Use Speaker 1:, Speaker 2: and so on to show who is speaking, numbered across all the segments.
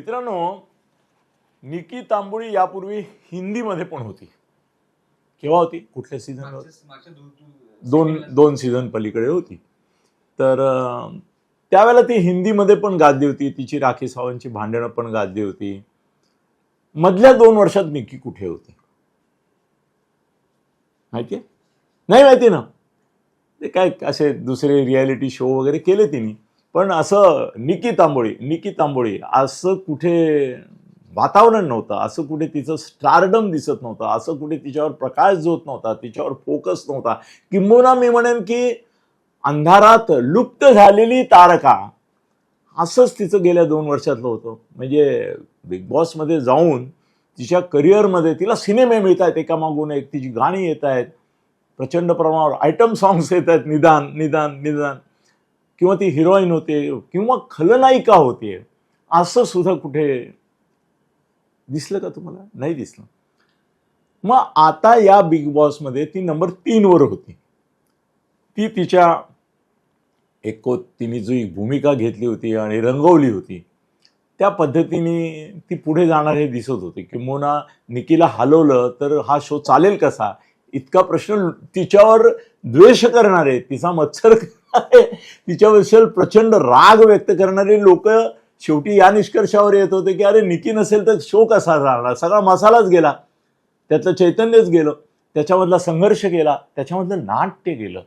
Speaker 1: मित्रांनो निकी तांबोळी यापूर्वी हिंदीमध्ये पण होती. केव्हा होती? कुठल्या सीझन
Speaker 2: दोन
Speaker 1: दोन सीझन पलीकडे होती. तर त्यावेळेला ती हिंदीमध्ये पण गाजली होती. तिची राखी सावंतची भांडणं पण गाजली होती. मधल्या दोन वर्षात निकी कुठे होती? माहिती आहे नाही माहिती ना? ते काय असे दुसरे रियालिटी शो वगैरे केले तिने. पण असं निकी तांबोळी निकी तांबोळी असं कुठे वातावरण नव्हतं असं कुठे तिचं स्टारडम दिसत नव्हतं असं कुठे तिच्यावर प्रकाश जोत नव्हता तिच्यावर फोकस नव्हता. किंबहुना मी म्हणेन की अंधारात लुप्त झालेली तारका असंच तिचं गेल्या दोन वर्षातलं होतं. म्हणजे बिग बॉसमध्ये जाऊन तिच्या करिअरमध्ये तिला सिनेमे मिळत आहेत एकामागून एक तिची गाणी येत आहेत प्रचंड प्रमाणावर आयटम सॉंग्स येत आहेत निदान निदान निदान. किंवा ती हिरोईन होते किंवा खलनायिका होते असं सुद्धा कुठे दिसलं का तुम्हाला? नाही दिसलं. मग आता या बिग बॉसमध्ये ती नंबर तीनवर होती. ती तिच्या एको तिने जी भूमिका घेतली होती आणि रंगवली होती त्या पद्धतीने ती पुढे जाणार हे दिसत होते. किंबहुना निकीला हलवलं तर हा शो चालेल कसा? इतका प्रश्न तिच्यावर द्वेष करणारे तिचा मत्सर तिच्याबद्दल प्रचंड राग व्यक्त करणारे लोक शेवटी या निष्कर्षावर येत होते की अरे निकी नसेल तर शो कसा राहणार सगळा मसालाच गेला. त्यातलं चैतन्यच गेलं. त्याच्यामधला संघर्ष गेला त्याच्यामधलं नाट्य गेलं.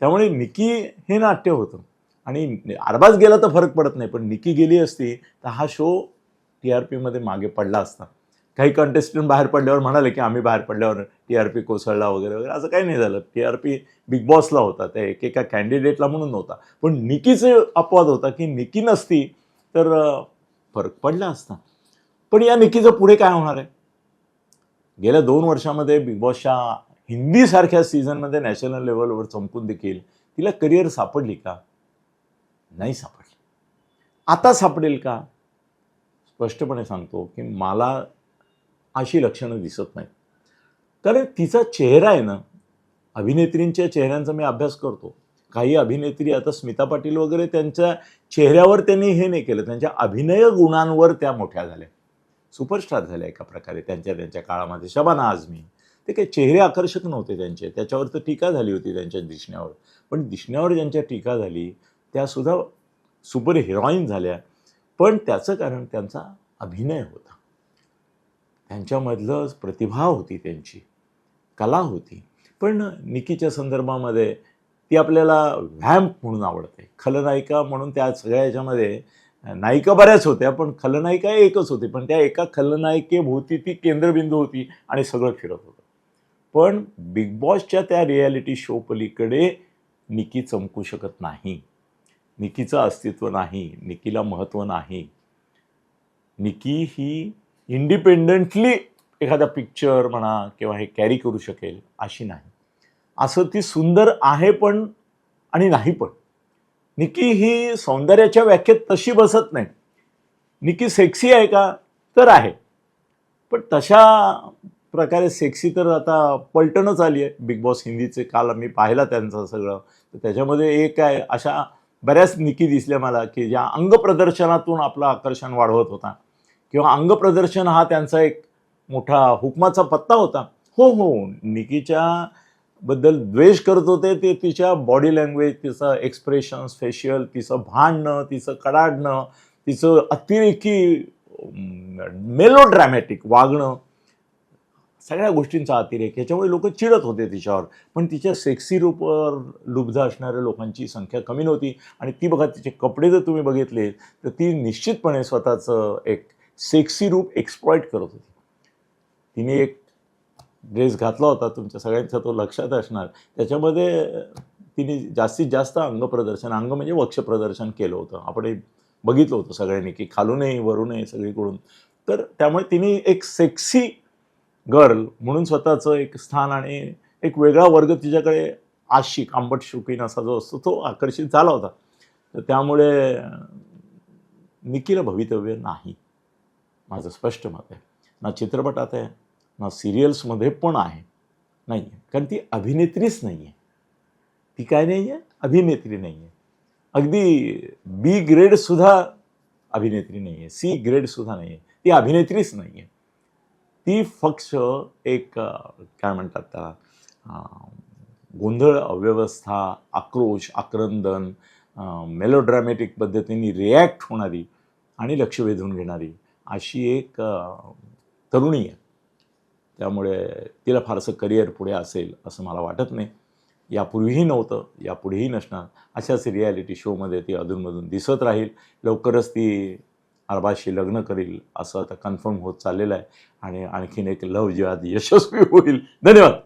Speaker 1: त्यामुळे निकी हे नाट्य होतं. आणि अरबाज गेला तर फरक पडत नाही पण निकी गेली असती तर हा शो टी आर पीमध्ये मागे पडला असता. काही कंटेस्टंट बाहेर पडल्यावर म्हणाले की आम्ही बाहेर पडल्यावर टी आर पी कोसळला वगैरे वगैरे. असं काही नाही झालं. टी आर पी बिग बॉसला होता. त्या एकेका कॅन्डिडेटला म्हणून नव्हता. पण निकीचे अपवाद होता की निकी नसती तर फरक पडला असता. पण या निकीचं पुढे काय होणार आहे? गेल्या दोन वर्षामध्ये बिग बॉसच्या हिंदीसारख्या सीझनमध्ये नॅशनल लेवलवर चमकून देखील तिला करिअर सापडली का? नाही सापडली. आता सापडेल का? स्पष्टपणे सांगतो की मला अशी लक्षणं दिसत नाहीत. कारण तिचा चेहरा आहे ना अभिनेत्रींच्या चेहऱ्यांचा मी अभ्यास करतो. काही अभिनेत्री आता स्मिता पाटील वगैरे त्यांच्या चेहऱ्यावर त्यांनी हे नाही केलं त्यांच्या अभिनय गुणांवर त्या मोठ्या झाल्या. सुपरस्टार झाल्या एका प्रकारे त्यांच्या त्यांच्या काळामध्ये. शबाना आझमी. ते काही चेहरे आकर्षक नव्हते त्यांचे. त्याच्यावर तर टीका झाली होती त्यांच्या दिसण्यावर. पण दिसण्यावर ज्यांच्या टीका झाली त्यासुद्धा सुपर हिरोईन झाल्या. पण त्याचं कारण त्यांचा अभिनय होता. त्यांच्यामधलं प्रतिभा होती त्यांची कला होती. पण निकीच्या संदर्भामध्ये ती आपल्याला व्हॅम्प म्हणून आवडते. खलनायिका म्हणून त्या सगळ्या याच्यामध्ये नायिका बऱ्याच होत्या पण खलनायिका एकच होती. पण त्या एका खलनायिकेभोवती ती केंद्रबिंदू होती आणि सगळं फिरत होतं. पण बिग बॉसच्या त्या रियालिटी शो पलीकडे निकी चमकू शकत नाही. निकीचं अस्तित्व नाही निकीला महत्त्व नाही. निकी ही इंडिपेंडंटली एखादा पिक्चर म्हणा किंवा हे कॅरी करू शकेल अशी नाही. असं ती सुंदर आहे पण आणि नाही पण. निकी ही सौंदर्याच्या व्याख्येत तशी बसत नाही. निकी सेक्सी आहे का? तर आहे. पण तशा प्रकारे सेक्सी तर आता पलटणच आली आहे. बिग बॉस हिंदीचे काल मी पाहिला त्यांचं सगळं. तर त्याच्यामध्ये एक आहे अशा बऱ्याच निकी दिसल्या मला की ज्या अंगप्रदर्शनातून आपलं आकर्षण वाढवत होता. किंवा अंगप्रदर्शन हा त्यांचा एक मोठा हुकमाचा पत्ता होता. हो हो. निकीच्या बद्दल द्वेष करत होते ते तिच्या बॉडी लँग्वेज तिचं एक्सप्रेशन्स फेशियल तिचं भांडणं तिचं कडाडणं तिचं अतिरेकी मेलो ड्रॅमॅटिक वागणं सगळ्या गोष्टींचा अतिरेक. याच्यामुळे लोक चिडत होते तिच्यावर. पण तिच्या सेक्सी रूपवर लुब्ध असणाऱ्या लोकांची संख्या कमी नव्हती. आणि ती बघा तिचे कपडे जर तुम्ही बघितले तर ती निश्चितपणे स्वतःचं एक सेक्सी रूप एक्सप्लॉइट करत होती. तिने एक ड्रेस घातला होता तुमच्या सगळ्यांचा तो लक्षात असणार. त्याच्यामध्ये तिने जास्तीत जास्त अंगप्रदर्शन अंग म्हणजे वक्ष प्रदर्शन केलं होतं. आपण बघितलं होतं सगळ्यांनी की खालूनही वरूनही सगळीकडून. तर त्यामुळे तिने एक सेक्सी गर्ल म्हणून स्वतःचं एक स्थान आणि एक वेगळा वर्ग तिच्याकडे आशिक आंबट शुकीन असा जो असतो तो आकर्षित झाला होता. तर त्यामुळे निकीला भवितव्य नाही. माझं स्पष्ट मत आहे. ना चित्रपटात आहे ना सिरियल्समध्ये पण आहे. नाही आहे कारण ती अभिनेत्रीच नाही आहे ती काय नाही आहे अभिनेत्री नाही आहे अगदी बी ग्रेडसुद्धा अभिनेत्री नाही आहे सी ग्रेडसुद्धा नाही आहे ती अभिनेत्रीच नाही आहे ती फक्त एक काय म्हणतात त्याला गोंधळ अव्यवस्था आक्रोश आक्रंदन मेलोड्रॅमॅटिक पद्धतीने रिॲक्ट होणारी आणि लक्ष वेधून घेणारी अशी एक तरुणी आहे. त्यामुळे तिला फारसं करिअर पुढे असेल असं मला वाटत नाही. यापूर्वीही नव्हतं यापुढेही नसणार. अशाच रियालिटी शोमध्ये ती अधूनमधून दिसत राहील. लवकरच ती अरबाजशी लग्न करील असं आता कन्फर्म होत चाललेलं आहे. आणि आणखीन एक लव जिहाद यशस्वी होईल. धन्यवाद!